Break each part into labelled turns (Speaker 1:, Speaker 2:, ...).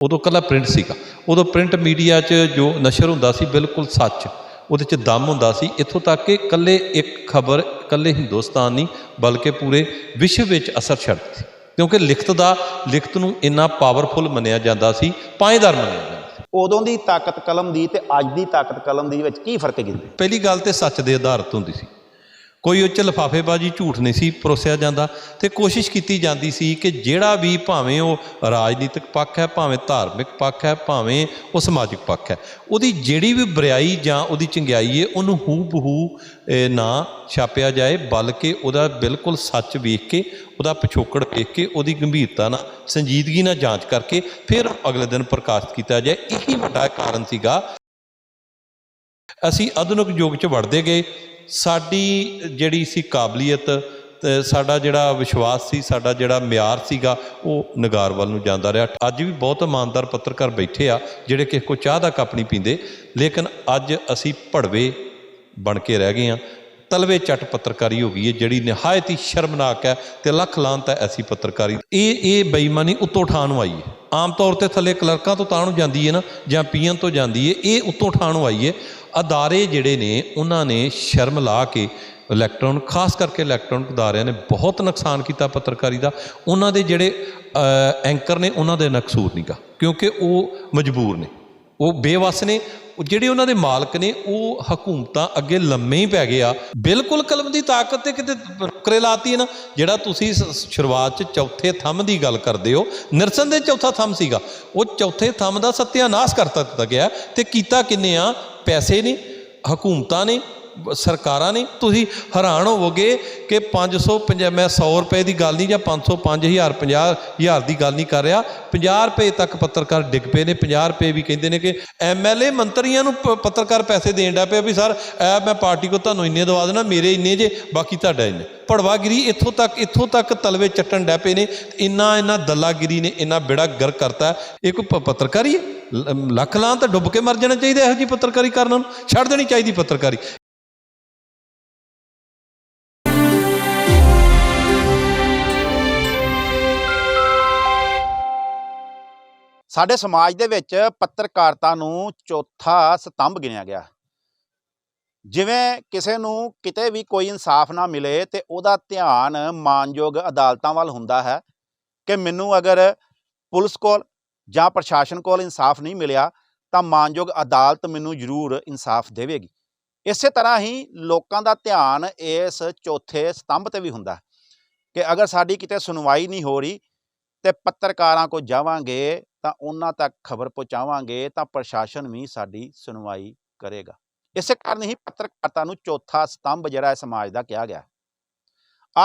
Speaker 1: ਉਦੋਂ ਕੱਲਾ ਪ੍ਰਿੰਟ ਸੀਗਾ। ਉਦੋਂ ਪ੍ਰਿੰਟ ਮੀਡੀਆ 'ਚ ਜੋ ਨਸ਼ਰ ਹੁੰਦਾ ਸੀ ਬਿਲਕੁਲ ਸੱਚ ਉਹਦੇ 'ਚ ਦਮ ਹੁੰਦਾ ਸੀ। ਇੱਥੋਂ ਤੱਕ ਕਿ ਕੱਲੇ ਇੱਕ ਖਬਰ ਕੱਲੇ ਹਿੰਦੁਸਤਾਨ ਨਹੀਂ ਬਲਕਿ ਪੂਰੇ ਵਿਸ਼ਵ ਵਿੱਚ ਅਸਰ ਛੱਡਦੀ ਸੀ। ਕਿਉਂਕਿ ਲਿਖਤ ਦਾ ਲਿਖਤ ਨੂੰ ਇੰਨਾ ਪਾਵਰਫੁਲ ਮੰਨਿਆ ਜਾਂਦਾ ਸੀ ਪਾਏਦਾਰ ਮੰਨਿਆ ਜਾਂਦਾ ਸੀ।
Speaker 2: ਉਦੋਂ ਦੀ ਤਾਕਤ ਕਲਮ ਦੀ ਤੇ ਅੱਜ ਦੀ ਤਾਕਤ ਕਲਮ ਦੀ ਵਿੱਚ ਕੀ ਫ਼ਰਕ ਗਿੰਦੇ
Speaker 1: ਪਹਿਲੀ ਗੱਲ ਤੇ ਸੱਚ ਦੇ ਆਧਾਰਿਤ ਹੁੰਦੀ ਸੀ। ਕੋਈ ਉਹ 'ਚ ਲਿਫਾਫੇਬਾਜ਼ੀ ਝੂਠ ਨਹੀਂ ਸੀ ਪਰੋਸਿਆ ਜਾਂਦਾ ਤੇ ਕੋਸ਼ਿਸ਼ ਕੀਤੀ ਜਾਂਦੀ ਸੀ ਕਿ ਜਿਹੜਾ ਵੀ ਭਾਵੇਂ ਉਹ ਰਾਜਨੀਤਿਕ ਪੱਖ ਹੈ, ਭਾਵੇਂ ਧਾਰਮਿਕ ਪੱਖ ਹੈ, ਭਾਵੇਂ ਉਹ ਸਮਾਜਿਕ ਪੱਖ ਹੈ, ਉਹਦੀ ਜਿਹੜੀ ਵੀ ਬਰਿਆਈ ਜਾਂ ਉਹਦੀ ਚੰਗਿਆਈ ਹੈ, ਉਹਨੂੰ ਹੂ ਬਹੂ ਨਾ ਛਾਪਿਆ ਜਾਏ, ਬਲਕਿ ਉਹਦਾ ਬਿਲਕੁਲ ਸੱਚ ਵੇਖ ਕੇ, ਉਹਦਾ ਪਿਛੋਕੜ ਵੇਖ ਕੇ, ਉਹਦੀ ਗੰਭੀਰਤਾ ਨਾਲ, ਸੰਜੀਦਗੀ ਨਾਲ ਜਾਂਚ ਕਰਕੇ ਫਿਰ ਅਗਲੇ ਦਿਨ ਪ੍ਰਕਾਸ਼ਿਤ ਕੀਤਾ ਜਾਏ। ਇਹੀ ਵੱਡਾ ਕਾਰਨ ਸੀਗਾ। ਅਸੀਂ ਆਧੁਨਿਕ ਯੁੱਗ 'ਚ ਵੜਦੇ ਗਏ। ਸਾਡੀ ਜਿਹੜੀ ਸੀ ਕਾਬਲੀਅਤ, ਤੇ ਸਾਡਾ ਜਿਹੜਾ ਵਿਸ਼ਵਾਸ ਸੀ, ਸਾਡਾ ਜਿਹੜਾ ਮਿਆਰ ਸੀਗਾ, ਉਹ ਨਗਾਰ ਵੱਲ ਨੂੰ ਜਾਂਦਾ ਰਿਹਾ। ਅੱਜ ਵੀ ਬਹੁਤ ਇਮਾਨਦਾਰ ਪੱਤਰਕਾਰ ਬੈਠੇ ਆ, ਜਿਹੜੇ ਕਿਸੇ ਕੋ ਚਾਹ ਦਾ ਕੱਪ ਨਹੀਂ ਪੀਂਦੇ, ਲੇਕਿਨ ਅੱਜ ਅਸੀਂ ਭੜਵੇ ਬਣ ਕੇ ਰਹਿ ਗਏ ਆ। ਤਲਵੇ ਚੱਟ ਪੱਤਰਕਾਰੀ ਹੋ ਗਈ ਹੈ ਜਿਹੜੀ ਨਿਹਾਇਤ ਹੀ ਸ਼ਰਮਨਾਕ ਹੈ, ਤੇ ਲੱਖ ਲਾਂਤ ਹੈ ਐਸੀ ਪੱਤਰਕਾਰੀ। ਇਹ ਇਹ ਬੇਈਮਾਨੀ ਉੱਤੋਂ ਠਾਣ ਨੂੰ ਆਈ ਹੈ ਆਮ ਤੌਰ ਤੇ ਥੱਲੇ ਕਲਰਕਾਂ ਤੋਂ ਤਾਂ ਨੂੰ ਜਾਂਦੀ ਹੈ ਨਾ, ਜਾਂ ਪੀਐਨ ਤੋਂ ਜਾਂਦੀ ਹੈ ਇਹ ਉੱਤੋਂ ਠਾਣ ਨੂੰ ਆਈ ਹੈ ਅਦਾਰੇ ਜਿਹੜੇ ਨੇ, ਉਹਨਾਂ ਨੇ ਸ਼ਰਮ ਲਾ ਕੇ ਇਲੈਕਟ੍ਰੋਨਿਕ ਖਾਸ ਕਰਕੇ ਇਲੈਕਟ੍ਰੋਨਿਕ ਅਦਾਰਿਆਂ ਨੇ ਬਹੁਤ ਨੁਕਸਾਨ ਕੀਤਾ ਪੱਤਰਕਾਰੀ ਦਾ। ਉਹਨਾਂ ਦੇ ਜਿਹੜੇ ਐਂਕਰ ਨੇ, ਉਹਨਾਂ ਦੇ ਨਕਸੂਰ ਨਹੀਂਗਾ ਕਿਉਂਕਿ ਉਹ ਮਜਬੂਰ ਨੇ। ਉਹ ਬੇਵਸ ਨੇ ਜਿਹੜੇ ਉਹਨਾਂ ਦੇ ਮਾਲਕ ਨੇ, ਉਹ ਹਕੂਮਤਾਂ ਅੱਗੇ ਲੰਮੇ ਹੀ ਪੈ ਗਏ ਆ। ਬਿਲਕੁਲ ਕਲਮ ਦੀ ਤਾਕਤ ਤੇ ਕਿਤੇ ਨੁਕਰੇ ਲਾਤੀ ਹੈ ਨਾ, ਜਿਹੜਾ ਤੁਸੀਂ ਸ- ਸ਼ੁਰੂਆਤ 'ਚ ਚੌਥੇ ਥੰਮ ਦੀ ਗੱਲ ਕਰਦੇ ਹੋ, ਨਿਰਸਨ ਦੇ ਚੌਥਾ ਥੰਮ ਸੀਗਾ। ਉਹ ਚੌਥੇ ਥੰਮ ਦਾ ਸਤਿਆਨਾਸ਼ ਕਰ ਦਿੱਤਾ ਗਿਆ ਤੇ ਕੀਤਾ ਕਿੰਨੇ ਆ? ਪੈਸੇ ਨੇ, ਹਕੂਮਤਾਂ ਨੇ ਸਰਕਾਰਾਂ ਨੇ ਤੁਸੀਂ ਹੈਰਾਨ ਹੋਵੋਗੇ ਕਿ 550 ਮੈਂ 100 ਰੁਪਏ ਦੀ ਗੱਲ ਨਹੀਂ ਜਾਂ 500 5000 50000 ਦੀ ਗੱਲ ਨਹੀਂ ਕਰ ਰਿਹਾ। 50 ਰੁਪਏ ਤੱਕ ਪੱਤਰਕਾਰ ਡਿੱਗ ਪਏ ਨੇ 50 ਰੁਪਏ ਵੀ ਕਹਿੰਦੇ ਨੇ ਕਿ ਐਮਐਲਏ ਮੰਤਰੀਆਂ ਨੂੰ ਪੱਤਰਕਾਰ ਪੈਸੇ ਦੇਣ ਦਾ ਪਿਆ ਵੀ ਸਰ ਇਹ ਮੈਂ ਪਾਰਟੀ ਕੋ ਤੁਹਾਨੂੰ ਇੰਨੇ ਦਵਾ ਦੇਣਾ ਮੇਰੇ ਇੰਨੇ ਜੇ, ਬਾਕੀ ਤੁਹਾਡਾ ਇੰਨੇ। ਭੜਵਾਗਿਰੀ ਇੱਥੋਂ ਤੱਕ ਇੱਥੋਂ ਤੱਕ ਤਲਵੇ ਚੱਟਣ ਡੈ ਪਏ ਨੇ, ਇੰਨਾ ਇੰਨਾ ਦੱਲਾਗਿਰੀ ਨੇ, ਇੰਨਾ ਬੇੜਾ ਗਰ ਕਰਤਾ। ਇਹ ਕੋਈ ਪੱਤਰਕਾਰੀ ਹੈ? ਲੱਖ ਲਾਂ ਤਾਂ ਡੁੱਬ ਕੇ ਮਰ ਜਾਣਾ ਚਾਹੀਦਾ ਇਹੋ ਜੀ ਪੱਤਰਕਾਰੀ ਕਰਨ ਨੂੰ, ਛੱਡ ਦੇਣੀ ਚਾਹੀਦੀ ਪੱਤਰਕਾਰੀ।
Speaker 2: ਸਾਡੇ ਸਮਾਜ ਦੇ ਵਿੱਚ ਪੱਤਰਕਾਰਤਾ ਨੂੰ ਚੌਥਾ ਸਤੰਭ ਗਿਣਿਆ ਗਿਆ। ਜਿਵੇਂ ਕਿਸੇ ਨੂੰ ਕਿਤੇ ਵੀ ਕੋਈ ਇਨਸਾਫ ਨਾ ਮਿਲੇ ਤੇ ਉਹਦਾ ਧਿਆਨ ਮਾਨਯੋਗ ਅਦਾਲਤਾਂ ਵੱਲ ਹੁੰਦਾ ਹੈ ਕਿ ਮੈਨੂੰ ਅਗਰ ਪੁਲਿਸ ਕੋਲ ਜਾਂ ਪ੍ਰਸ਼ਾਸਨ ਕੋਲ ਇਨਸਾਫ ਨਹੀਂ ਮਿਲਿਆ ਤਾਂ ਮਾਨਯੋਗ ਅਦਾਲਤ ਮੈਨੂੰ ਜ਼ਰੂਰ ਇਨਸਾਫ ਦੇਵੇਗੀ। ਇਸੇ ਤਰ੍ਹਾਂ ਹੀ ਲੋਕਾਂ ਦਾ ਧਿਆਨ ਇਸ ਚੌਥੇ ਸਤੰਭ ਤੇ ਵੀ ਹੁੰਦਾ ਹੈ ਕਿ ਅਗਰ ਸਾਡੀ ਕਿਤੇ ਸੁਣਵਾਈ ਨਹੀਂ ਹੋ ਰਹੀ ਤੇ ਪੱਤਰਕਾਰਾਂ ਕੋ ਜਾਵਾਂਗੇ ਤਾਂ ਉਹਨਾਂ ਤੱਕ ਖਬਰ ਪਹੁੰਚਾਵਾਂਗੇ ਤਾਂ ਪ੍ਰਸ਼ਾਸਨ ਵੀ ਸਾਡੀ ਸੁਣਵਾਈ ਕਰੇਗਾ। ਇਸੇ ਕਾਰਨ ਹੀ ਪੱਤਰਕਾਰਤਾ ਨੂੰ ਚੌਥਾ ਸਤੰਭ ਜਿਹੜਾ ਹੈ ਸਮਾਜ ਦਾ ਕਿਹਾ ਗਿਆ।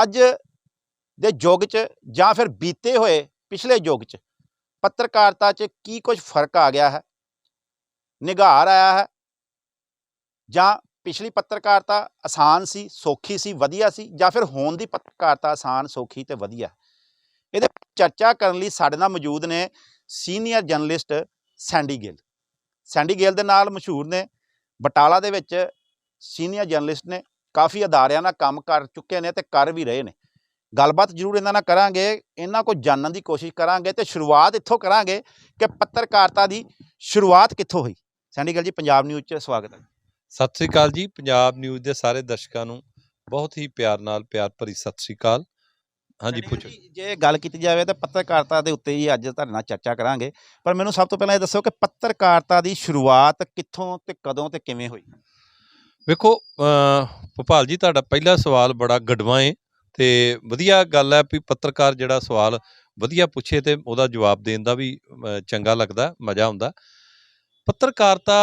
Speaker 2: ਅੱਜ ਦੇ ਯੁੱਗ 'ਚ ਜਾਂ ਫਿਰ ਬੀਤੇ ਹੋਏ ਪਿਛਲੇ ਯੁੱਗ 'ਚ ਪੱਤਰਕਾਰਤਾ 'ਚ ਕੀ ਕੁਝ ਫ਼ਰਕ ਆ ਗਿਆ ਹੈ? ਨਿਗਾਰ ਆਇਆ ਹੈ? ਜਾਂ ਪਿਛਲੀ ਪੱਤਰਕਾਰਤਾ ਆਸਾਨ ਸੀ, ਸੌਖੀ ਸੀ, ਵਧੀਆ ਸੀ ਜਾਂ ਫਿਰ ਹੋਣ ਦੀ ਪੱਤਰਕਾਰਤਾ ਆਸਾਨ, ਸੌਖੀ ਤੇ ਵਧੀਆ? ਇਹਦੇ ਚਰਚਾ ਕਰਨ ਲਈ ਸਾਡੇ ਨਾਲ ਮੌਜੂਦ ਨੇ senior journalist Sandy Gill. Sandy Gill ਦੇ ਨਾਲ ਮਸ਼ਹੂਰ ਨੇ ਬਟਾਲਾ ਦੇ ਵਿੱਚ ਸੀਨੀਅਰ ਜਰਨਲਿਸਟ ਨੇ ਕਾਫੀ ਅਦਾਰਿਆਂ ਨਾਲ ਕੰਮ ਕਰ ਚੁੱਕੇ ਨੇ ਤੇ ਕਰ ਵੀ ਰਹੇ ਨੇ। ਗੱਲਬਾਤ ਜ਼ਰੂਰ ਇਹਨਾਂ ਨਾਲ ਕਰਾਂਗੇ, ਇਹਨਾਂ ਕੋਲ ਜਾਣਨ ਦੀ ਕੋਸ਼ਿਸ਼ ਕਰਾਂਗੇ ਤੇ ਸ਼ੁਰੂਆਤ ਇੱਥੋਂ ਕਰਾਂਗੇ ਕਿ ਪੱਤਰਕਾਰਤਾ ਦੀ ਸ਼ੁਰੂਆਤ ਕਿੱਥੋਂ ਹੋਈ। ਸੈਂਡੀ ਗਿੱਲ ਜੀ, ਪੰਜਾਬ ਨਿਊਜ਼ 'ਚ ਸਵਾਗਤ ਹੈ।
Speaker 1: ਸਤਿ ਸ੍ਰੀ ਅਕਾਲ ਜੀ, ਪੰਜਾਬ ਨਿਊਜ਼ ਦੇ ਸਾਰੇ ਦਰਸ਼ਕਾਂ ਨੂੰ ਬਹੁਤ ਹੀ ਪਿਆਰ ਨਾਲ, ਪਿਆਰ ਭਰੀ ਸਤਿ ਸ੍ਰੀ ਅਕਾਲ। ਹਾਂਜੀ ਪੁੱਛੋ।
Speaker 2: ਜੀ, ਗੱਲ ਕੀਤੀ ਜਾਵੇ ਤਾਂ ਪੱਤਰਕਾਰਤਾ ਦੇ ਉੱਤੇ ਹੀ ਅੱਜ ਤੁਹਾਡੇ ਨਾਲ ਚਰਚਾ ਕਰਾਂਗੇ। ਪਰ ਮੈਨੂੰ ਸਭ ਤੋਂ ਪਹਿਲਾਂ ਇਹ ਦੱਸੋ ਕਿ ਪੱਤਰਕਾਰਤਾ ਦੀ ਸ਼ੁਰੂਆਤ ਕਿੱਥੋਂ ਤੇ ਕਦੋਂ ਤੇ ਕਿਵੇਂ ਹੋਈ?
Speaker 1: ਵੇਖੋ ਭੋਪਾਲ ਜੀ ਤੁਹਾਡਾ ਪਹਿਲਾ ਸਵਾਲ ਬੜਾ ਗੜਵਾ ਹੈ ਤੇ ਵਧੀਆ ਗੱਲ ਹੈ ਵੀ ਪੱਤਰਕਾਰ ਜਿਹੜਾ ਸਵਾਲ ਵਧੀਆ ਪੁੱਛੇ ਤੇ ਉਹਦਾ ਜਵਾਬ ਦੇਣ ਦਾ ਵੀ ਚੰਗਾ ਲੱਗਦਾ ਮਜ਼ਾ ਆਉਂਦਾ। ਪੱਤਰਕਾਰਤਾ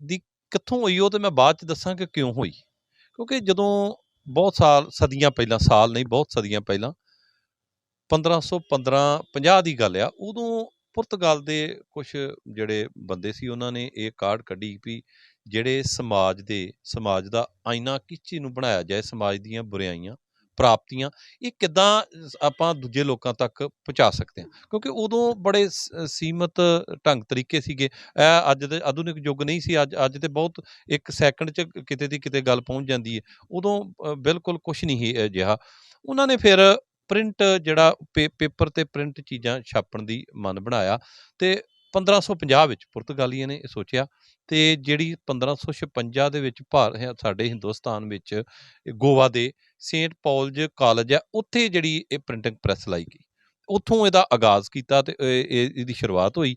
Speaker 1: ਦੀ ਕਿੱਥੋਂ ਹੋਈ ਉਹ ਤੇ ਮੈਂ ਬਾਅਦ ਚ ਦੱਸਾਂ ਕਿ ਕਿਉਂ ਹੋਈ? ਕਿਉਂਕਿ ਜਦੋਂ ਬਹੁਤ ਸਾਲ ਸਦੀਆਂ ਪਹਿਲਾਂ ਸਾਲ ਨਹੀਂ ਬਹੁਤ ਸਦੀਆਂ ਪਹਿਲਾਂ 1515 50 ਦੀ ਗੱਲ ਆ, ਉਦੋਂ ਪੁਰਤਗਾਲ ਦੇ ਕੁਝ ਜਿਹੜੇ ਬੰਦੇ ਸੀ, ਉਹਨਾਂ ਨੇ ਇਹ ਕਾਰਡ ਕੱਢੀ ਵੀ ਜਿਹੜੇ ਸਮਾਜ ਦੇ, ਸਮਾਜ ਦਾ ਆਇਨਾ ਕਿਚੀ ਨੂੰ ਬਣਾਇਆ ਜਾਏ, ਸਮਾਜ ਦੀਆਂ ਬੁਰਾਈਆਂ, ਪ੍ਰਾਪਤੀਆਂ, ਇਹ ਕਿੱਦਾਂ ਆਪਾਂ ਦੂਜੇ ਲੋਕਾਂ ਤੱਕ ਪਹੁੰਚਾ ਸਕਦੇ ਹਾਂ? ਕਿਉਂਕਿ ਉਦੋਂ ਬੜੇ ਸ- ਸੀਮਤ ਢੰਗ ਤਰੀਕੇ ਸੀਗੇ। ਇਹ ਅੱਜ ਦੇ ਆਧੁਨਿਕ ਯੁੱਗ ਨਹੀਂ ਸੀ, ਅੱਜ ਅੱਜ ਤੇ ਬਹੁਤ ਇੱਕ ਸੈਕਿੰਡ 'ਚ ਕਿਤੇ ਦੀ ਕਿਤੇ ਗੱਲ ਪਹੁੰਚ ਜਾਂਦੀ ਹੈ। ਉਦੋਂ ਬਿਲਕੁਲ ਕੁਝ ਨਹੀਂ ਸੀ ਅਜਿਹਾ। ਉਹਨਾਂ ਨੇ ਫਿਰ ਪ੍ਰਿੰਟ ਜਿਹੜਾ ਪੇ- ਪੇਪਰ ਤੇ ਪ੍ਰਿੰਟ ਚੀਜ਼ਾਂ ਛਾਪਣ ਦੀ ਮਨ ਬਣਾਇਆ ਤੇ 1550 ਵਿੱਚ ਪੁਰਤਗਾਲੀਆਂ ਨੇ ਇਹ ਸੋਚਿਆ ਤੇ ਜਿਹੜੀ 1556 ਦੇ ਵਿੱਚ ਭਾਰ ਸਾਡੇ ਹਿੰਦੁਸਤਾਨ ਵਿੱਚ, ਇਹ ਗੋਆ ਦੇ ਸੇਂਟ ਪੌਲਜ ਕਾਲਜ ਹੈ, ਉੱਥੇ ਜਿਹੜੀ ਇਹ ਪ੍ਰਿੰਟਿੰਗ ਪ੍ਰੈਸ ਲਾਈ ਗਈ। ਉੱਥੋਂ ਇਹਦਾ ਆਗਾਜ਼ ਕੀਤਾ ਤੇ ਇਹ- ਇਹਦੀ ਸ਼ੁਰੂਆਤ ਹੋਈ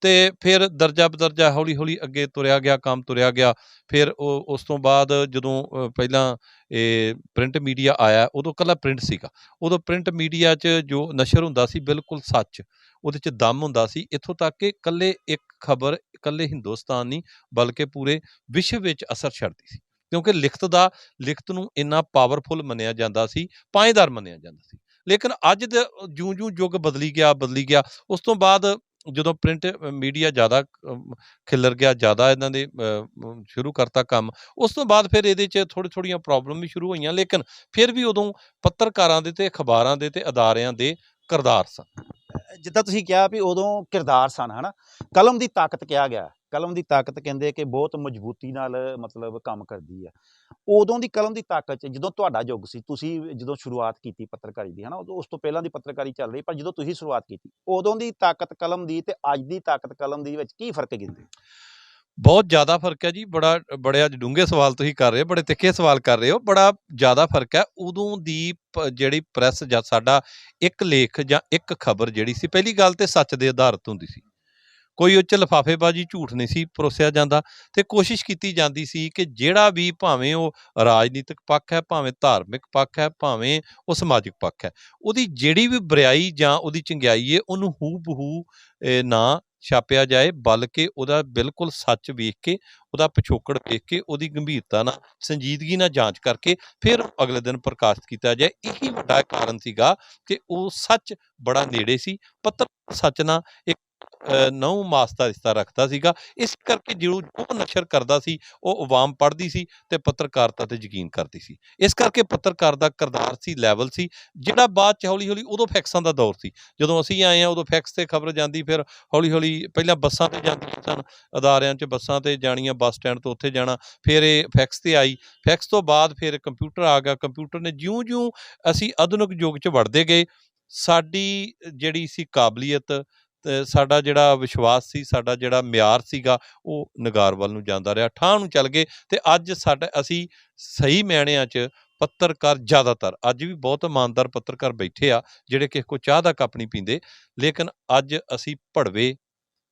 Speaker 1: ਤੇ ਫਿਰ ਦਰਜਾ ਬਦਰਜਾ ਹੌਲੀ ਹੌਲੀ ਅੱਗੇ ਤੁਰਿਆ ਗਿਆ, ਕੰਮ ਤੁਰਿਆ ਗਿਆ। ਫਿਰ ਉਹ, ਉਸ ਤੋਂ ਬਾਅਦ ਜਦੋਂ ਪਹਿਲਾਂ ਇਹ ਪ੍ਰਿੰਟ ਮੀਡੀਆ ਆਇਆ, ਉਦੋਂ ਕੱਲਾ ਪ੍ਰਿੰਟ ਸੀਗਾ। ਉਦੋਂ ਪ੍ਰਿੰਟ ਮੀਡੀਆ 'ਚ ਜੋ ਨਸ਼ਰ ਹੁੰਦਾ ਸੀ ਬਿਲਕੁਲ ਸੱਚ, ਉਹਦੇ 'ਚ ਦਮ ਹੁੰਦਾ ਸੀ। ਇੱਥੋਂ ਤੱਕ ਕਿ ਕੱਲੇ ਇੱਕ ਖਬਰ ਕੱਲੇ ਹਿੰਦੁਸਤਾਨ ਨਹੀਂ, ਬਲਕਿ ਪੂਰੇ ਵਿਸ਼ਵ ਵਿੱਚ ਅਸਰ ਛੱਡਦੀ ਸੀ। ਕਿਉਂਕਿ ਲਿਖਤ ਦਾ, ਲਿਖਤ ਨੂੰ ਇੰਨਾ ਪਾਵਰਫੁਲ ਮੰਨਿਆ ਜਾਂਦਾ ਸੀ, ਪਾਏਦਾਰ ਮੰਨਿਆ ਜਾਂਦਾ ਸੀ। ਲੇਕਿਨ ਅੱਜ ਦੇ ਜੂੰ-ਜੂੰ ਯੁੱਗ ਬਦਲੀ ਗਿਆ ਬਦਲੀ ਗਿਆ, ਉਸ ਤੋਂ ਬਾਅਦ ਜਦੋਂ ਪ੍ਰਿੰਟ ਮੀਡੀਆ ਜ਼ਿਆਦਾ ਖਿਲਰ ਗਿਆ, ਜ਼ਿਆਦਾ ਇਹਨਾਂ ਦੇ ਸ਼ੁਰੂ ਕਰਤਾ ਕੰਮ, ਉਸ ਤੋਂ ਬਾਅਦ ਫਿਰ ਇਹਦੇ 'ਚ ਥੋੜ੍ਹੀ ਥੋੜ੍ਹੀਆਂ ਪ੍ਰੋਬਲਮ ਵੀ ਸ਼ੁਰੂ ਹੋਈਆਂ, ਲੇਕਿਨ ਫਿਰ ਵੀ ਉਦੋਂ ਪੱਤਰਕਾਰਾਂ ਦੇ ਤੇ ਅਖਬਾਰਾਂ ਦੇ ਤੇ ਅਦਾਰਿਆਂ ਦੇ ਕਿਰਦਾਰ ਸਨ।
Speaker 2: ਜਿੱਦਾਂ ਤੁਸੀਂ ਕਿਹਾ ਵੀ ਉਦੋਂ ਕਿਰਦਾਰ ਸਨ, ਹਨਾ? ਕਲਮ ਦੀ ਤਾਕਤ ਕਿਹਾ ਗਿਆ। ਕਲਮ ਦੀ ਤਾਕਤ ਕਹਿੰਦੇ ਕਿ ਬਹੁਤ ਮਜ਼ਬੂਤੀ ਨਾਲ ਮਤਲਬ ਕੰਮ ਕਰਦੀ ਹੈ ਉਦੋਂ ਦੀ ਕਲਮ ਦੀ ਤਾਕਤ 'ਚ ਜਦੋਂ ਤੁਹਾਡਾ ਯੁੱਗ ਸੀ, ਤੁਸੀਂ ਜਦੋਂ ਸ਼ੁਰੂਆਤ ਕੀਤੀ ਪੱਤਰਕਾਰੀ ਦੀ, ਹਨਾ, ਉਦੋਂ ਉਸ ਤੋਂ ਪਹਿਲਾਂ ਦੀ ਪੱਤਰਕਾਰੀ ਚੱਲ ਰਹੀ, ਪਰ ਜਦੋਂ ਤੁਸੀਂ ਸ਼ੁਰੂਆਤ ਕੀਤੀ, ਉਦੋਂ ਦੀ ਤਾਕਤ ਕਲਮ ਦੀ ਤੇ ਅੱਜ ਦੀ ਤਾਕਤ ਕਲਮ ਦੀ ਵਿੱਚ ਕੀ ਫ਼ਰਕ ਗਿੰਦੇ?
Speaker 1: ਬਹੁਤ ਜ਼ਿਆਦਾ ਫ਼ਰਕ ਹੈ ਜੀ, ਬੜਾ, ਬੜੇ ਅੱਜ ਡੂੰਘੇ ਸਵਾਲ ਤੁਸੀਂ ਕਰ ਰਹੇ ਹੋ, ਬੜੇ ਤਿੱਖੇ ਸਵਾਲ ਕਰ ਰਹੇ ਹੋ, ਬੜਾ ਜ਼ਿਆਦਾ ਫ਼ਰਕ ਹੈ। ਉਦੋਂ ਦੀ ਪ- ਜਿਹੜੀ ਪ੍ਰੈਸ ਜਾਂ ਸਾਡਾ ਇੱਕ ਲੇਖ ਜਾਂ ਇੱਕ ਖਬਰ ਜਿਹੜੀ ਸੀ, ਪਹਿਲੀ ਗੱਲ ਤੇ ਸੱਚ ਦੇ ਆਧਾਰਿਤ ਹੁੰਦੀ ਸੀ। ਕੋਈ ਉਹ ਚ ਲਿਫਾਫੇਬਾਜ਼ੀ ਝੂਠ ਨਹੀਂ ਸੀ ਪਰੋਸਿਆ ਜਾਂਦਾ ਤੇ ਕੋਸ਼ਿਸ਼ ਕੀਤੀ ਜਾਂਦੀ ਸੀ ਕਿ ਜਿਹੜਾ ਵੀ ਭਾਵੇਂ ਉਹ ਰਾਜਨੀਤਿਕ ਪੱਖ ਹੈ, ਭਾਵੇਂ ਧਾਰਮਿਕ ਪੱਖ ਹੈ, ਭਾਵੇਂ ਉਹ ਸਮਾਜਿਕ ਪੱਖ ਹੈ, ਉਹਦੀ ਜਿਹੜੀ ਵੀ ਬਰਿਆਈ ਜਾਂ ਉਹਦੀ ਚੰਗਿਆਈ ਹੈ ਉਹਨੂੰ ਹੂ ਬਹੂ ਨਾ ਛਾਪਿਆ ਜਾਏ, ਬਲਕਿ ਉਹਦਾ ਬਿਲਕੁਲ ਸੱਚ ਵੇਖ ਕੇ, ਉਹਦਾ ਪਿਛੋਕੜ ਵੇਖ ਕੇ, ਉਹਦੀ ਗੰਭੀਰਤਾ ਨਾਲ, ਸੰਜੀਦਗੀ ਨਾਲ ਜਾਂਚ ਕਰਕੇ ਫਿਰ ਅਗਲੇ ਦਿਨ ਪ੍ਰਕਾਸ਼ਿਤ ਕੀਤਾ ਜਾਏ। ਇਹੀ ਵੱਡਾ ਕਾਰਨ ਸੀਗਾ ਕਿ ਉਹ ਸੱਚ ਬੜਾ ਨੇੜੇ ਸੀ, ਪੱਤਰ ਸੱਚ ਨਾਲ ਇੱਕ ਨੌ ਮਾਸ ਦਾ ਰਿਸ਼ਤਾ ਰੱਖਦਾ ਸੀਗਾ। ਇਸ ਕਰਕੇ ਜੋ ਜੋ ਨਸ਼ਰ ਕਰਦਾ ਸੀ, ਉਹ ਆਵਾਮ ਪੜ੍ਹਦੀ ਸੀ ਤੇ ਪੱਤਰਕਾਰਤਾ ਤੇ ਯਕੀਨ ਕਰਦੀ ਸੀ। ਇਸ ਕਰਕੇ ਪੱਤਰਕਾਰ ਦਾ ਕਿਰਦਾਰ ਸੀ ਲੈਵਲ ਸੀ, ਜਿਹੜਾ ਬਾਅਦ ਚ ਹੌਲੀ ਹੌਲੀ ਉਦੋਂ ਫੈਕਸਾਂ ਦਾ ਦੌਰ ਸੀ। ਜਦੋਂ ਅਸੀਂ ਆਏ ਆ ਉਦੋਂ ਫੈਕਸ ਤੇ ਖਬਰ ਜਾਂਦੀ, ਫਿਰ ਹੌਲੀ ਹੌਲੀ ਪਹਿਲਾਂ ਬੱਸਾਂ ਤੇ ਜਾਂਦੀਆਂ ਸਨ, ਅਦਾਰਿਆਂ 'ਚ ਬੱਸਾਂ ਤੇ ਜਾਣੀਆਂ, ਬੱਸ ਸਟੈਂਡ ਤੋਂ ਉੱਥੇ ਜਾਣਾ, ਫਿਰ ਇਹ ਫੈਕਸ ਤੇ ਆਈ। ਫੈਕਸ ਤੋਂ ਬਾਅਦ ਫਿਰ ਕੰਪਿਊਟਰ ਆ ਗਿਆ। ਕੰਪਿਊਟਰ ਨੇ ਜਿਉਂ-ਜਿਉਂ ਅਸੀਂ ਆਧੁਨਿਕ ਯੁੱਗ 'ਚ ਵੜਦੇ ਗਏ। ਸਾਡੀ ਜਿਹੜੀ ਸੀ ਕਾਬਲੀਅਤ ਸਾਡਾ ਜਿਹੜਾ ਵਿਸ਼ਵਾਸ ਸੀ, ਸਾਡਾ ਜਿਹੜਾ ਮਿਆਰ ਸੀਗਾ, ਉਹ ਨਗਾਰ ਵੱਲ ਨੂੰ ਜਾਂਦਾ ਰਿਹਾ। ਠਾਂ ਨੂੰ ਚੱਲ ਗਏ ਤੇ ਅੱਜ ਸਾਡਾ, ਅਸੀਂ ਸਹੀ ਮੈਣਿਆਂ 'ਚ ਪੱਤਰਕਾਰ ਜ਼ਿਆਦਾਤਰ, ਅੱਜ ਵੀ ਬਹੁਤ ਇਮਾਨਦਾਰ ਪੱਤਰਕਾਰ ਬੈਠੇ ਆ, ਜਿਹੜੇ ਕਿਸੇ ਕੋ ਚਾਹ ਦਾ ਕੱਪ ਨਹੀਂ ਪੀਂਦੇ, ਲੇਕਿਨ ਅੱਜ ਅਸੀਂ ਭੜਵੇ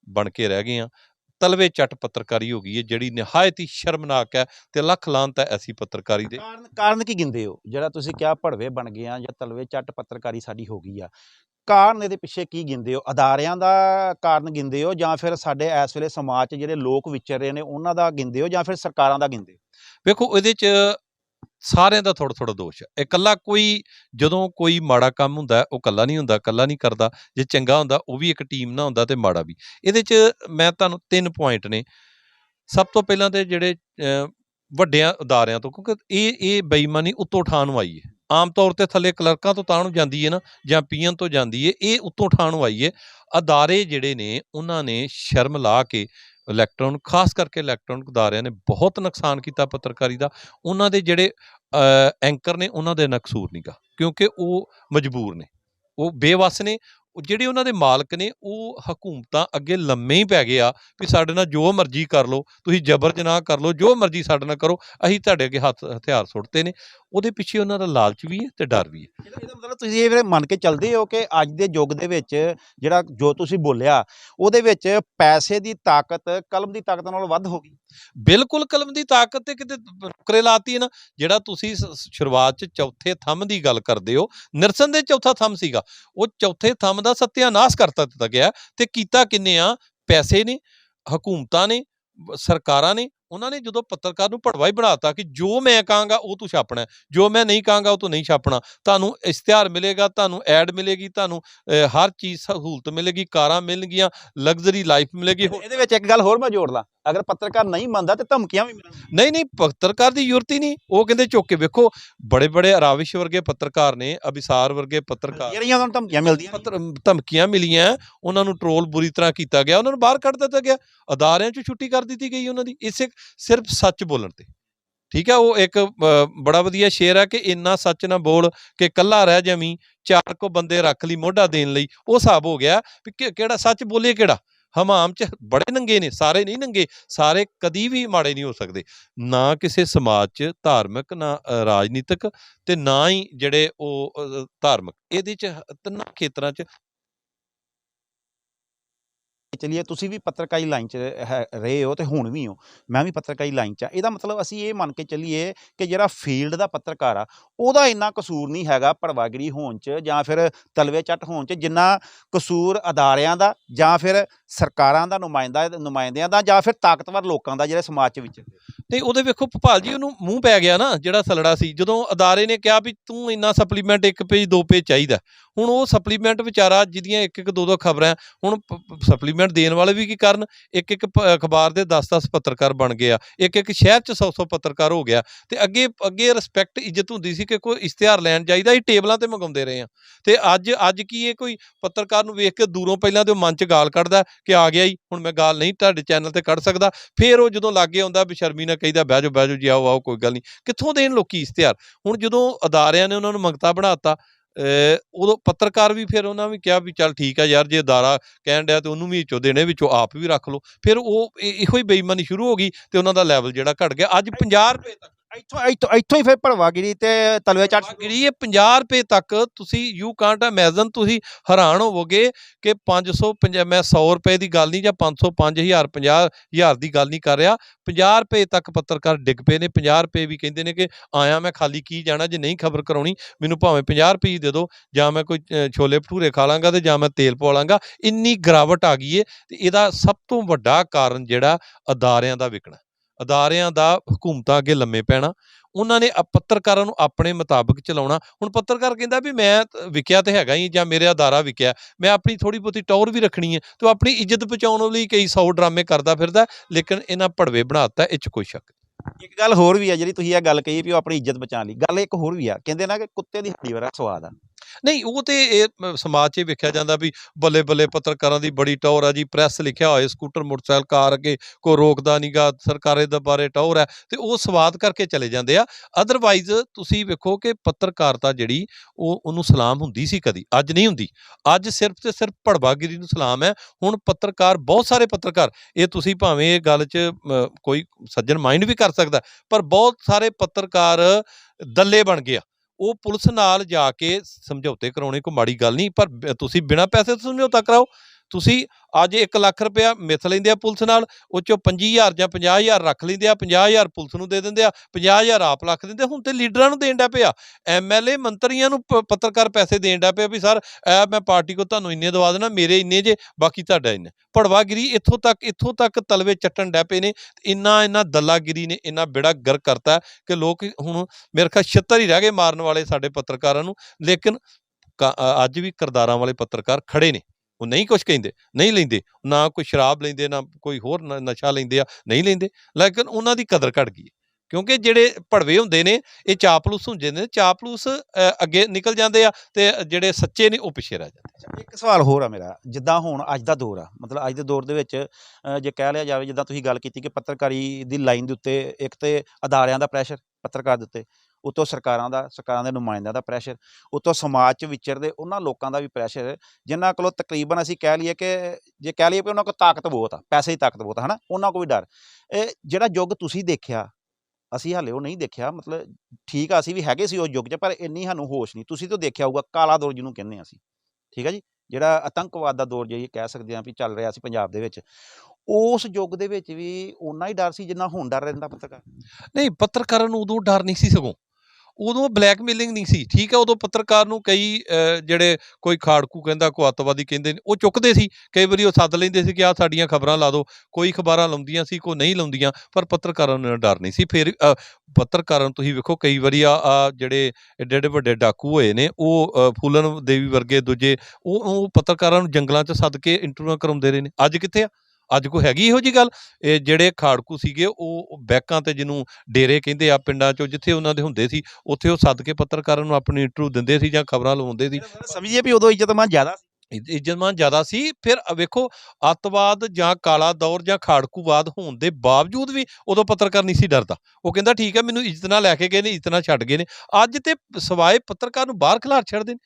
Speaker 1: ਬਣ ਕੇ ਰਹਿ ਗਏ ਆ। ਤਲਵੇ ਚੱਟ ਪੱਤਰਕਾਰੀ ਹੋ ਗਈ ਹੈ ਜਿਹੜੀ ਨਿਹਾਇਤ ਹੀ ਸ਼ਰਮਨਾਕ ਹੈ ਤੇ ਲੱਖ ਲਾਂਤ ਹੈ ਐਸੀ ਪੱਤਰਕਾਰੀ ਦੇ।
Speaker 2: ਕਾਰਨ ਕਾਰਨ ਕੀ ਗਿੰਦੇ ਹੋ? ਜਿਹੜਾ ਤੁਸੀਂ ਕਿਹਾ ਭੜਵੇ ਬਣ ਗਏ ਆ ਜਾਂ ਤਲਵੇ ਚੱਟ ਪੱਤਰਕਾਰੀ ਸਾਡੀ ਹੋ ਗਈ ਆ। ਕਾਰਨ ਇਹਦੇ ਪਿੱਛੇ ਕੀ ਗਿੰਦੇ ਹੋ? ਅਦਾਰਿਆਂ ਦਾ ਕਾਰਨ ਗਿੰਦੇ ਹੋ ਜਾਂ ਫਿਰ ਸਾਡੇ ਇਸ ਵੇਲੇ ਸਮਾਜ 'ਚ ਜਿਹੜੇ ਲੋਕ ਵਿਚਰ ਰਹੇ ਨੇ, ਉਹਨਾਂ ਦਾ ਗਿੰਦੇ ਹੋ ਜਾਂ ਫਿਰ ਸਰਕਾਰਾਂ ਦਾ ਗਿੰਦੇ ਹੋ?
Speaker 1: ਵੇਖੋ, ਇਹਦੇ ਚ ਸਾਰਿਆਂ ਦਾ ਥੋੜਾ ਥੋੜਾ ਦੋਸ਼ ਹੈ। ਇਕੱਲਾ ਕੋਈ, ਜਦੋਂ ਕੋਈ ਮਾੜਾ ਕੰਮ ਹੁੰਦਾ, ਉਹ ਇਕੱਲਾ ਨਹੀਂ ਹੁੰਦਾ, ਇਕੱਲਾ ਨਹੀਂ ਕਰਦਾ। ਜੇ ਚੰਗਾ ਹੁੰਦਾ, ਉਹ ਵੀ ਇੱਕ ਟੀਮ ਨਾਲ ਹੁੰਦਾ ਤੇ ਮਾੜਾ ਵੀ। ਇਹਦੇ ਚ ਮੈਂ ਤੁਹਾਨੂੰ ਤਿੰਨ ਪੁਆਇੰਟ ਨੇ। ਸਭ ਤੋਂ ਪਹਿਲਾਂ ਤੇ ਜਿਹੜੇ ਵੱਡਿਆਂ ਅਦਾਰਿਆਂ ਤੋਂ, ਕਿਉਂਕਿ ਇਹ ਇਹ ਬੇਈਮਾਨੀ ਉੱਤੋਂ ਠਾਂ ਨੂੰ ਆਈ ਹੈ ਆਮ ਤੌਰ ਤੇ ਥੱਲੇ ਕਲਰਕਾਂ ਤੋਂ ਤਾਂ ਨੂੰ ਜਾਂਦੀ ਹੈ ਨਾ, ਜਾਂ ਪੀਐਨ ਤੋਂ ਜਾਂਦੀ ਹੈ ਇਹ ਉੱਤੋਂ ਠਾਂ ਨੂੰ ਆਈ ਹੈ ਅਦਾਰੇ ਜਿਹੜੇ ਨੇ, ਉਹਨਾਂ ਨੇ ਸ਼ਰਮ ਲਾ ਕੇ ਇਲੈਕਟ੍ਰੋਨ, ਖਾਸ ਕਰਕੇ ਇਲੈਕਟ੍ਰੋਨਿਕ ਅਦਾਰਿਆਂ ਨੇ ਬਹੁਤ ਨੁਕਸਾਨ ਕੀਤਾ ਪੱਤਰਕਾਰੀ ਦਾ। ਉਹਨਾਂ ਦੇ ਜਿਹੜੇ ਐਂਕਰ ਨੇ, ਉਹਨਾਂ ਦੇ ਨਕਸੂਰ ਨਹੀਂਗਾ ਕਿਉਂਕਿ ਉਹ ਮਜਬੂਰ ਨੇ। ਉਹ ਬੇਵਸ ਨੇ ਜਿਹੜੇ ਉਹਨਾਂ ਦੇ ਮਾਲਕ ਨੇ, ਉਹ ਹਕੂਮਤਾਂ ਅੱਗੇ ਲੰਮੇ ਹੀ ਪੈ ਗਏ ਆ ਵੀ ਸਾਡੇ ਨਾਲ ਜੋ ਮਰਜ਼ੀ ਕਰ ਲਓ, ਤੁਸੀਂ ਜ਼ਬਰ ਜਨਾਹ ਕਰ ਲਓ, ਜੋ ਮਰਜ਼ੀ ਸਾਡੇ ਨਾਲ ਕਰੋ, ਅਸੀਂ ਤੁਹਾਡੇ ਅੱਗੇ ਹੱਥ ਹਥਿਆਰ ਸੁੱਟਦੇ ਨੇ। ਉਹਦੇ ਪਿੱਛੇ ਉਹਨਾਂ ਦਾ ਲਾਲਚ ਵੀ ਹੈ ਤੇ ਡਰ ਵੀ ਹੈ।
Speaker 2: ਇਹਦਾ ਮਤਲਬ ਤੁਸੀਂ ਇਹ ਵੀਰੇ ਮੰਨ ਕੇ ਚੱਲਦੇ ਹੋ ਕਿ ਅੱਜ ਦੇ ਯੁੱਗ ਦੇ ਵਿੱਚ ਜਿਹੜਾ ਜੋ ਤੁਸੀਂ ਬੋਲਿਆ, ਉਹਦੇ ਵਿੱਚ ਪੈਸੇ ਦੀ ਤਾਕਤ, ਕਲਮ ਦੀ ਤਾਕਤ ਨਾਲੋਂ ਵੱਧ ਹੋ ਗਈ।
Speaker 1: ਬਿਲਕੁਲ ਕਲਮ ਦੀ ਤਾਕਤ ਤੇ ਕਿਤੇ ਨੁਕਰੇ ਲਾਤੀ ਹੈ ਨਾ ਜਿਹੜਾ ਤੁਸੀਂ ਸ਼ੁਰੂਆਤ ਚ ਚੌਥੇ ਥੰਮ ਦੀ ਗੱਲ ਕਰਦੇ ਹੋ ਨਿਰਸਨ ਦੇ ਚੌਥਾ ਥੰਮ ਸੀਗਾ ਉਹ ਚੌਥੇ ਥੰਮ ਦਾ ਸਤਿਆਨਾਸ਼ ਕਰਤਾ ਦਿੱਤਾ ਗਿਆ ਤੇ ਕੀਤਾ ਕਿੰਨੇ ਆ? ਪੈਸੇ ਨੇ ਹਕੂਮਤਾਂ ਨੇ ਸਰਕਾਰਾਂ ਨੇ ਉਹਨਾਂ ਨੇ ਜਦੋਂ ਪੱਤਰਕਾਰ ਨੂੰ ਭੜਵਾ ਹੀ ਬਣਾਤਾ ਕਿ ਜੋ ਮੈਂ ਕਹਾਂਗਾ ਉਹ ਤੂੰ ਛਾਪਣਾ ਜੋ ਮੈਂ ਨਹੀਂ ਕਹਾਂਗਾ ਉਹ ਤੂੰ ਨਹੀਂ ਛਾਪਣਾ ਤੁਹਾਨੂੰ ਇਸ਼ਤਿਹਾਰ ਮਿਲੇਗਾ ਤੁਹਾਨੂੰ ਐਡ ਮਿਲੇਗੀ ਤੁਹਾਨੂੰ ਹਰ ਚੀਜ਼ ਸਹੂਲਤ ਮਿਲੇਗੀ ਕਾਰਾਂ ਮਿਲਣਗੀਆਂ ਲਗਜ਼ਰੀ ਲਾਈਫ ਮਿਲੇਗੀ
Speaker 2: ਇਹਦੇ ਵਿੱਚ ਇੱਕ ਗੱਲ ਹੋਰ ਮੈਂ ਜੋੜ ਲਾਂ ਅਗਰ ਪੱਤਰਕਾਰ ਨਹੀਂ ਮੰਨਦਾ ਤੇ ਧਮਕੀਆਂ ਵੀ ਮਿਲਣਗੀਆਂ।
Speaker 1: ਨਹੀਂ ਨਹੀਂ ਪੱਤਰਕਾਰ ਦੀ ਹੀ ਨਹੀਂ। ਉਹ ਕਹਿੰਦੇ ਚੁੱਕ ਕੇ ਵੇਖੋ ਬੜੇ ਬੜੇ ਰਾਵਿਸ਼ ਵਰਗੇ ਪੱਤਰਕਾਰ ਨੇ ਅਬਿਸਾਰ ਵਰਗੇ ਪੱਤਰਕਾਰ।
Speaker 2: ਜਿਹੜੀਆਂ ਉਹਨਾਂ ਨੂੰ ਧਮਕੀਆਂ ਮਿਲਦੀਆਂ
Speaker 1: ਧਮਕੀਆਂ ਮਿਲੀਆਂ ਉਹਨਾਂ ਨੂੰ ਟਰੋਲ ਬੁਰੀ ਤਰ੍ਹਾਂ ਕੀਤਾ ਗਿਆ ਉਹਨਾਂ ਨੂੰ ਬਾਹਰ ਕੱਢ ਦਿੱਤਾ ਗਿਆ। ਅਦਾਰਿਆਂ 'ਚ ਛੁੱਟੀ ਕਰ ਦਿੱਤੀ ਗਈ ਉਹਨਾਂ ਦੀ। ਇਸੇ ਸਿਰਫ ਸੱਚ ਬੋਲਣ ਤੇ। ਠੀਕ ਹੈ ਉਹ ਇੱਕ ਬੜਾ ਵਧੀਆ ਸ਼ੇਰ ਹੈ ਕਿ ਇੰਨਾ ਸੱਚ ਨਾ ਬੋਲ ਕਿ ਕੱਲਾ ਰਹਿ ਜਾਵੀਂ ਚਾਰ ਕੋ ਬੰਦੇ ਰੱਖ ਲਈ ਮੋਢਾ ਦੇਣ ਲਈ। ਉਹ ਹਿਸਾਬ ਹੋ ਗਿਆ ਕਿ- ਕਿਹੜਾ ਸੱਚ ਬੋਲੇ ਕਿਹੜਾ? ਹਮਾਮ 'ਚ ਬੜੇ ਨੰਗੇ ਨੇ, ਸਾਰੇ ਨਹੀਂ ਨੰਗੇ, ਸਾਰੇ ਕਦੀ ਵੀ ਮਾੜੇ ਨਹੀਂ ਹੋ ਸਕਦੇ। ਨਾ ਕਿਸੇ ਸਮਾਜ 'ਚ ਧਾਰਮਿਕ, ਨਾ ਰਾਜਨੀਤਿਕ ਤੇ ਨਾ ਹੀ ਜਿਹੜੇ ਉਹ ਧਾਰਮਿਕ। ਇਹਦੇ 'ਚ ਤਿੰਨਾਂ ਖੇਤਰਾਂ 'ਚ
Speaker 2: ਚਲੀਏ, ਤੁਸੀਂ ਵੀ ਪੱਤਰਕਾਰੀ ਲਾਈਨ 'ਚ ਹੈ, ਰਹੇ ਹੋ ਤੇ ਹੁਣ ਵੀ ਹੋ, ਮੈਂ ਵੀ ਪੱਤਰਕਾਰੀ ਲਾਈਨ 'ਚ ਆ। ਇਹਦਾ ਮਤਲਬ ਅਸੀਂ ਇਹ ਮੰਨ ਕੇ ਚੱਲੀਏ ਕਿ ਜਿਹੜਾ ਫੀਲਡ ਦਾ ਪੱਤਰਕਾਰ ਆ, ਉਹਦਾ ਇੰਨਾ ਕਸੂਰ ਨਹੀਂ ਹੈਗਾ ਭੜਵਾਗਰੀ ਹੋਣ 'ਚ ਜਾਂ ਫਿਰ ਤਲਵੇ ਚੱਟ ਹੋਣ 'ਚ, ਜਿੰਨਾ ਕਸੂਰ ਅਦਾਰਿਆਂ ਦਾ ਜਾਂ ਫਿਰ ਸਰਕਾਰਾਂ ਦਾ, ਨੁਮਾਇੰਦਾ, ਨੁਮਾਇੰਦਿਆਂ ਦਾ ਜਾਂ ਫਿਰ ਤਾਕਤਵਰ ਲੋਕਾਂ ਦਾ ਜਿਹੜੇ ਸਮਾਜ 'ਚ ਵਿਚਰਦੇ
Speaker 1: ਤੇ ਉਹਦੇ ਵੇਖੋ, ਭੋਪਾਲ ਜੀ, ਉਹਨੂੰ ਮੂੰਹ ਪੈ ਗਿਆ ਨਾ, ਜਿਹੜਾ ਸਲੜਾ ਸੀ, ਜਦੋਂ ਅਦਾਰੇ ਨੇ ਕਿਹਾ ਵੀ ਤੂੰ ਇੰਨਾ ਸਪਲੀਮੈਂਟ ਇੱਕ ਪੇਜ ਦੋ ਪੇਜ ਚਾਹੀਦਾ। ਹੁਣ ਉਹ ਸਪਲੀਮੈਂਟ ਵਿਚਾਰਾ, ਜਿਹਦੀਆਂ ਇੱਕ ਇੱਕ ਦੋ ਦੋ ਖਬਰਾਂ, ਹੁਣ ਸਪਲੀਮੈਂਟ ਦੇਣ ਵਾਲੇ ਵੀ ਕੀ ਕਰਨ? ਇੱਕ ਇੱਕ ਅਖਬਾਰ ਦੇ 10-10 ਪੱਤਰਕਾਰ ਬਣ ਗਏ ਆ। ਇੱਕ ਇੱਕ ਸ਼ਹਿਰ 'ਚ 100-100 ਪੱਤਰਕਾਰ ਹੋ ਗਿਆ। ਤੇ ਅੱਗੇ ਅੱਗੇ ਰਿਸਪੈਕਟ ਇੱਜ਼ਤ ਹੁੰਦੀ ਸੀ ਕਿ ਕੋਈ ਇਸ਼ਤਿਹਾਰ ਲੈਣ ਚਾਹੀਦਾ ਇਹ ਟੇਬਲਾਂ ਤੇ ਮੰਗਾਉਂਦੇ ਰਹੇ ਆ। ਤੇ ਅੱਜ ਅੱਜ ਕੀ ਇਹ ਕੋਈ ਪੱਤਰਕਾਰ ਨੂੰ ਵੇਖ ਕੇ ਦੂਰੋਂ ਪਹਿਲਾਂ ਤੇ ਉਹ ਮਨ 'ਚ ਗਾਲ ਕੱਢਦਾ ਕਿ ਆ ਗਿਆ ਹੀ ਹੁਣ ਮੈਂ ਗਾਲ ਨਹੀਂ ਤੁਹਾਡੇ ਚੈਨਲ ਤੇ ਕੱਢ ਸਕਦਾ। ਫੇਰ ਉਹ ਜਦੋਂ ਲਾਗੇ ਆਉਂਦਾ ਬੇਸ਼ਰਮੀ ਨਾਲ ਕਹੀਦਾ ਬਹਿ ਜਾਓ ਬਹਿ ਜਾਓ ਜੀ ਆਓ ਆਓ ਕੋਈ ਗੱਲ ਨਹੀਂ। ਕਿੱਥੋਂ ਦੇਣ ਲੋਕੀ ਇਸ਼ਤਿਹਾਰ? ਹੁਣ ਜਦੋਂ ਅਦਾਰਿਆਂ ਨੇ ਉਹਨਾਂ ਨੂੰ ਮੰਗਤਾ ਬਣਾਤਾ ਅ, ਉਦੋਂ ਪੱਤਰਕਾਰ ਵੀ ਫਿਰ ਉਹਨਾਂ ਵੀ ਕਿਹਾ ਵੀ ਚੱਲ ਠੀਕ ਆ ਯਾਰ ਜੇ ਅਦਾਰਾ ਕਹਿਣ ਡਿਆ ਤੇ ਉਹਨੂੰ ਵੀ ਵਿੱਚੋਂ ਦੇਣੇ ਵਿੱਚੋਂ ਆਪ ਵੀ ਰੱਖ ਲਓ। ਫਿਰ ਉਹ ਇਹ- ਇਹੋ ਹੀ ਬੇਈਮਾਨੀ ਸ਼ੁਰੂ ਹੋ ਗਈ ਤੇ ਉਹਨਾਂ ਦਾ ਲੈਵਲ ਜਿਹੜਾ ਘਟ ਗਿਆ। ਅੱਜ 50 ਰੁਪਏ ਤੱਕ
Speaker 2: ਇੱਥੋਂ ਇੱਥੋਂ ਇੱਥੋਂ ਹੀ ਫਿਰ ਭੜਵਾਗਿਰੀ ਤੇ ਤਲਵੇ ਚੱਟ ਸ਼ੁਰੂ
Speaker 1: ਗਿਰੀ ਇਹ 50 ਰੁਪਏ ਤੱਕ ਤੁਸੀਂ ਯੂ ਕਾਂਟ ਇਮੇਜਿਨ ਤੁਸੀਂ ਹੈਰਾਨ ਹੋਵੋਗੇ ਕਿ 500 ਪੰਜਾ- ਮੈਂ 100 ਰੁਪਏ ਦੀ ਗੱਲ ਨਹੀਂ ਜਾਂ 500 5000 50000 ਦੀ ਗੱਲ ਨਹੀਂ ਕਰ ਰਿਹਾ। 50 ਰੁਪਏ ਤੱਕ ਪੱਤਰਕਾਰ ਡਿੱਗ ਪਏ ਨੇ 50 ਰੁਪਏ ਵੀ ਕਹਿੰਦੇ ਨੇ ਕਿ ਆਇਆ ਮੈਂ ਖਾਲੀ ਕੀ ਜਾਣਾ, ਜੇ ਨਹੀਂ ਖਬਰ ਕਰਾਉਣੀ, ਮੈਨੂੰ ਭਾਵੇਂ 50 ਰੁਪਏ ਹੀ ਦੇ ਦਿਓ, ਜਾਂ ਮੈਂ ਕੋਈ ਛੋਲੇ ਭਟੂਰੇ ਖਾ ਲਾਂਗਾ ਤੇ ਜਾਂ ਮੈਂ ਤੇਲ ਪਵਾ ਲਾਂਗਾ, ਇੰਨੀ ਗਿਰਾਵਟ ਆ ਗਈ ਏ ਤੇ ਇਹਦਾ ਸਭ ਤੋਂ ਵੱਡਾ ਕਾਰਨ ਜਿਹੜਾ ਅਦਾਰਿਆਂ ਦਾ ਵਿਕਣਾ। ਅਦਾਰਿਆਂ ਦਾ ਹਕੂਮਤਾਂ ਅੱਗੇ ਲੰਮੇ ਪੈਣਾ, ਉਹਨਾਂ ਨੇ ਪੱਤਰਕਾਰਾਂ ਨੂੰ ਆਪਣੇ ਮੁਤਾਬਕ ਚਲਾਉਣਾ ਹੁਣ ਪੱਤਰਕਾਰ ਕਹਿੰਦਾ ਵੀ ਮੈਂ ਵਿਕਿਆ ਤੇ ਹੈਗਾ ਹੀ ਜਾਂ ਮੇਰੇ ਅਦਾਰਾ ਵਿਕਿਆ, ਮੈਂ ਆਪਣੀ ਥੋੜੀ ਬਹੁਤੀ ਟੌਰ ਵੀ ਰੱਖਣੀ ਹੈ, ਤੇ ਉਹ ਆਪਣੀ ਇੱਜ਼ਤ ਬਚਾਉਣ ਲਈ ਕਈ ਸੌ ਡਰਾਮੇ ਕਰਦਾ ਫਿਰਦਾ, ਲੇਕਿਨ ਇਹਨਾਂ ਭੜਵੇ ਬਣਾਤਾ ਇਹ ਚ ਕੋਈ ਸ਼ੱਕ ਨਹੀਂ।
Speaker 2: ਇੱਕ ਗੱਲ ਹੋਰ ਵੀ ਆ ਜਿਹੜੀ ਤੁਸੀਂ ਇਹ ਗੱਲ ਕਹੀ ਵੀ ਉਹ ਆਪਣੀ ਇੱਜ਼ਤ ਬਚਾਉਣ ਲਈ, ਗੱਲ ਇੱਕ ਹੋਰ ਵੀ ਆ, ਕਹਿੰਦੇ ਨਾ ਕਿ ਕੁੱਤੇ ਦੀ ਹੱਡੀ ਵਰਗਾ ਸਵਾਦ ਆ
Speaker 1: ਨਹੀਂ, ਉਹ ਤੇ ਇਹ ਸਮਾਜ 'ਚ ਵੇਖਿਆ ਜਾਂਦਾ ਵੀ ਬੱਲੇ ਬੱਲੇ ਪੱਤਰਕਾਰਾਂ ਦੀ ਬੜੀ ਟੌਰ ਆ ਜੀ, ਪ੍ਰੈਸ ਲਿਖਿਆ ਹੋਏ ਸਕੂਟਰ, ਮੋਟਰਸਾਈਕਲ, ਕਾਰ ਅੱਗੇ ਕੋਈ ਰੋਕਦਾ ਨਹੀਂਗਾ ਸਰਕਾਰੇ ਦੇ ਬਾਰੇ ਟੌਰ ਹੈ ਤੇ ਉਹ ਸਵਾਦ ਕਰਕੇ ਚਲੇ ਜਾਂਦੇ ਆ। ਅਦਰਵਾਈਜ਼ ਤੁਸੀਂ ਵੇਖੋ ਕਿ ਪੱਤਰਕਾਰਤਾ ਜਿਹੜੀ ਉਹ, ਉਹਨੂੰ ਸਲਾਮ ਹੁੰਦੀ ਸੀ ਕਦੀ, ਅੱਜ ਨਹੀਂ ਹੁੰਦੀ। ਅੱਜ ਸਿਰਫ ਤੇ ਸਿਰਫ ਭੜਵਾਗਿਰੀ ਨੂੰ ਸਲਾਮ ਹੈ। ਹੁਣ ਪੱਤਰਕਾਰ, ਬਹੁਤ ਸਾਰੇ ਪੱਤਰਕਾਰ, ਇਹ ਤੁਸੀਂ ਭਾਵੇਂ ਇਹ ਗੱਲ 'ਚ ਕੋਈ ਸੱਜਣ ਮਾਈਂਡ ਵੀ ਕਰ ਸਕਦਾ, ਪਰ ਬਹੁਤ ਸਾਰੇ ਪੱਤਰਕਾਰ, ਦੱਲੇ ਬਣ ਗਏ ਆ। ਉਹ ਪੁਲਿਸ ਨਾਲ ਜਾ ਕੇ ਸਮਝੌਤੇ ਕਰਾਉਣੇ ਕੋਈ ਮਾੜੀ ਗੱਲ ਨਹੀਂ, ਪਰ ਤੁਸੀਂ ਬਿਨਾਂ ਪੈਸੇ ਤੋਂ ਸਮਝੌਤਾ ਕਰਾਓ। ਤੁਸੀਂ ਅੱਜ 1 ਲੱਖ ਰੁਪਇਆ ਮਿਥ ਲੈਂਦੇ ਆ ਪੁਲਿਸ ਨਾਲ, ਉਹ ਚੋਂ 25000 ਜਾਂ 50000 ਰੱਖ ਲੈਂਦੇ ਆ 50000 ਪੁਲਿਸ ਨੂੰ ਦੇ ਦਿੰਦੇ ਆ 50000 ਆਪ ਲੱਖ ਦਿੰਦੇ ਹੁਣ ਤੇ ਲੀਡਰਾਂ ਨੂੰ ਦੇਣ ਡਿਆ ਪਿਆ। ਐਮਐਲਏ ਮੰਤਰੀਆਂ ਨੂੰ ਪੱਤਰਕਾਰ ਪੈਸੇ ਦੇਣ ਡਿਆ ਪਿਆ ਵੀ ਸਰ ਇਹ ਮੈਂ ਪਾਰਟੀ ਕੋ ਤੁਹਾਨੂੰ ਇੰਨੇ ਦਵਾ ਦੇਣਾ, ਮੇਰੇ ਇੰਨੇ ਜੇ, ਬਾਕੀ ਤੁਹਾਡਾ ਇੰਨੇ। ਭੜਵਾਗਿਰੀ ਇੱਥੋਂ ਤੱਕ ਇੱਥੋਂ ਤੱਕ ਤਲਵੇ ਚੱਟਣ ਡੈ ਪਏ ਨੇ ਇੰਨਾ ਇੰਨਾ ਦੱਲਾਗਿਰੀ ਨੇ ਇੰਨਾ ਬੇੜਾ ਗਰ ਕਰਤਾ ਕਿ ਲੋਕ ਹੁਣ ਮੇਰੇ ਖਿਆਲ 76 ਹੀ ਰਹਿ ਗਏ ਮਾਰਨ ਵਾਲੇ ਸਾਡੇ ਪੱਤਰਕਾਰਾਂ ਨੂੰ, ਲੇਕਿਨ ਕ- ਅੱਜ ਵੀ ਕਰਦਾਰਾਂ ਵਾਲੇ ਪੱਤਰਕਾਰ ਖੜੇ ਨੇ। ਉਹ ਨਹੀਂ ਕੁਝ ਕਹਿੰਦੇ ਨਹੀਂ ਲੈਂਦੇ ਨਾ ਕੋਈ ਸ਼ਰਾਬ ਲੈਂਦੇ ਨਾ ਕੋਈ ਹੋਰ ਨ- ਨਸ਼ਾ ਲੈਂਦੇ ਆ ਨਹੀਂ ਲੈਂਦੇ ਲੇਕਿਨ ਉਹਨਾਂ ਦੀ ਕਦਰ ਘਟ ਗਈ ਹੈ। ਕਿਉਂਕਿ ਜਿਹੜੇ ਭੜਵੇ ਹੁੰਦੇ ਨੇ ਇਹ ਚਾਪਲੂਸ ਹੁੰਦੇ ਨੇ ਚਾਪਲੂਸ ਅ, ਅੱਗੇ ਨਿਕਲ ਜਾਂਦੇ ਆ ਤੇ ਜਿਹੜੇ ਸੱਚੇ ਨੇ ਉਹ ਪਿੱਛੇ ਰਹਿ ਜਾਂਦੇ
Speaker 2: ਇੱਕ ਸਵਾਲ ਹੋਰ ਆ ਮੇਰਾ ਜਿੱਦਾਂ ਹੁਣ ਅੱਜ ਦਾ ਦੌਰ ਆ ਮਤਲਬ ਅੱਜ ਦੇ ਦੌਰ ਦੇ ਵਿੱਚ ਜੇ ਕਹਿ ਲਿਆ ਜਾਵੇ ਜਿੱਦਾਂ ਤੁਸੀਂ ਗੱਲ ਕੀਤੀ ਕਿ ਪੱਤਰਕਾਰੀ ਦੀ ਲਾਈਨ ਦੇ ਉੱਤੇ ਇੱਕ ਤੇ ਅਦਾਰਿਆਂ ਦਾ ਪ੍ਰੈਸ਼ਰ ਪੱਤਰਕਾਰ ਦੇ ਉੱਤੇ ਉਤੋਂ ਸਰਕਾਰਾਂ ਦਾ, ਸਰਕਾਰਾਂ ਦੇ ਨੁਮਾਇੰਦਿਆਂ ਦਾ ਪ੍ਰੈਸ਼ਰ ਉਤੋਂ ਸਮਾਜ 'ਚ ਵਿਚਰਦੇ ਉਹਨਾਂ ਲੋਕਾਂ ਦਾ ਵੀ ਪ੍ਰੈਸ਼ਰ ਜਿਨ੍ਹਾਂ ਕੋਲੋਂ ਤਕਰੀਬਨ ਅਸੀਂ ਕਹਿ ਲਈਏ ਕਿ, ਜੇ ਕਹਿ ਲਈਏ ਕਿ ਉਹਨਾਂ ਕੋਲ ਤਾਕਤ ਬਹੁਤ ਆ, ਪੈਸੇ ਦੀ ਤਾਕਤ ਬਹੁਤ ਆ, ਹਨਾ, ਉਹਨਾਂ ਕੋਲ ਵੀ ਡਰ। ਇਹ ਜਿਹੜਾ ਯੁੱਗ ਤੁਸੀਂ ਦੇਖਿਆ, ਅਸੀਂ ਹਾਲੇ ਉਹ ਨਹੀਂ ਦੇਖਿਆ, ਮਤਲਬ ਠੀਕ ਆ, ਅਸੀਂ ਵੀ ਹੈਗੇ ਸੀ ਉਸ ਯੁੱਗ 'ਚ, ਪਰ ਇੰਨੀ ਸਾਨੂੰ ਹੋਸ਼ ਨਹੀਂ। ਤੁਸੀਂ ਤਾਂ ਦੇਖਿਆ ਹੋਊਗਾ, ਕਾਲਾ ਦੌਰ ਜਿਹਨੂੰ ਕਹਿੰਦੇ ਆ ਅਸੀਂ, ਠੀਕ ਹੈ ਜੀ? ਜਿਹੜਾ ਆਤੰਕਵਾਦ ਦਾ ਦੌਰ ਜੇ ਕਹਿ ਸਕਦੇ ਆ ਵੀ ਚੱਲ ਰਿਹਾ ਸੀ ਪੰਜਾਬ ਦੇ ਵਿੱਚ, ਉਸ ਯੁੱਗ ਦੇ ਵਿੱਚ ਵੀ ਉਨਾ ਹੀ ਡਰ ਸੀ ਜਿੰਨਾ ਹੁਣ ਡਰ ਰਹਿੰਦਾ ਪੱਤਰਕਾਰ।
Speaker 1: ਨਹੀਂ, ਪੱਤਰਕਾਰਾਂ ਨੂੰ ਉਦੋਂ ਡਰ ਨਹੀਂ ਸੀ ਸਗੋਂ। ਉਦੋਂ ਬਲੈਕਮੇਲਿੰਗ ਨਹੀਂ ਸੀ ਠੀਕ ਹੈ ਉਦੋਂ ਪੱਤਰਕਾਰ ਨੂੰ ਕਈ ਜਿਹੜੇ ਕੋਈ ਖਾੜਕੂ ਕਹਿੰਦਾ ਕੋਈ ਅੱਤਵਾਦੀ ਕਹਿੰਦੇ ਨੇ ਉਹ ਚੁੱਕਦੇ ਸੀ ਕਈ ਵਾਰੀ ਉਹ ਸੱਦ ਲੈਂਦੇ ਸੀ ਕਿ ਆ ਸਾਡੀਆਂ ਖਬਰਾਂ ਲਾ ਦਿਓ ਕੋਈ ਖਬਰਾਂ ਲਾਉਂਦੀਆਂ ਸੀ ਕੋਈ ਨਹੀਂ ਲਾਉਂਦੀਆਂ ਪਰ ਪੱਤਰਕਾਰਾਂ ਨੂੰ ਇੰਨਾ ਡਰ ਨਹੀਂ ਸੀ ਫਿਰ ਪੱਤਰਕਾਰਾਂ ਨੂੰ ਤੁਸੀਂ ਵੇਖੋ ਕਈ ਵਾਰੀ ਆ ਆ ਜਿਹੜੇ ਏਡੇ ਏਡੇ ਵੱਡੇ ਡਾਕੂ ਹੋਏ ਨੇ ਉਹ ਅਹ, ਫੂਲਨ ਦੇਵੀ ਵਰਗੇ ਦੂਜੇ ਉਹ ਉਹ ਪੱਤਰਕਾਰਾਂ ਨੂੰ ਜੰਗਲਾਂ 'ਚ ਸੱਦ ਕੇ ਇੰਟਰਵਿਊ ਕਰਾਉਂਦੇ ਰਹੇ ਨੇ ਅੱਜ ਕਿੱਥੇ ਆ? ਅੱਜ ਕੋਈ ਹੈਗੀ ਇਹੋ ਜੀ ਗੱਲ? ਇਹ ਜਿਹੜੇ ਖਾੜਕੂ ਸੀਗੇ ਉਹ ਬੈਕਾਂ ਤੇ ਜਿਹਨੂੰ ਡੇਰੇ ਕਹਿੰਦੇ ਆ ਪਿੰਡਾਂ 'ਚੋਂ ਜਿੱਥੇ ਉਹਨਾਂ ਦੇ ਹੁੰਦੇ ਸੀ ਉੱਥੇ ਉਹ ਸੱਦ ਕੇ ਪੱਤਰਕਾਰਾਂ ਨੂੰ ਆਪਣੀ ਇੰਟਰਵਿਊ ਦਿੰਦੇ ਸੀ ਜਾਂ ਖਬਰਾਂ ਲਵਾਉਂਦੇ ਸੀ।
Speaker 2: ਸਮਝੀਏ ਵੀ ਉਦੋਂ ਇੱਜ਼ਤਮਾਨ ਜ਼ਿਆਦਾ ਸੀ।
Speaker 1: ਇੱਜ- ਇੱਜ਼ਤਮਾਨ ਜ਼ਿਆਦਾ ਸੀ। ਫਿਰ ਵੇਖੋ ਅੱਤਵਾਦ ਜਾਂ ਕਾਲਾ ਦੌਰ ਜਾਂ ਖਾੜਕੂਵਾਦ ਹੋਣ ਦੇ ਬਾਵਜੂਦ ਵੀ ਉਦੋਂ ਪੱਤਰਕਾਰ ਨਹੀਂ ਸੀ ਡਰਦਾ। ਉਹ ਕਹਿੰਦਾ ਠੀਕ ਹੈ ਮੈਨੂੰ ਇੱਜ਼ਤ ਨਾਲ ਲੈ ਕੇ ਗਏ ਨੇ ਇੱਜ਼ਤ ਨਾਲ ਛੱਡ ਗਏ ਨੇ। ਅੱਜ ਤੇ ਸਵਾਏ ਪੱਤਰਕਾਰ ਨੂੰ ਬਾਹਰ ਖਿਲਾਰ ਛੱਡਦੇ ਨੇ।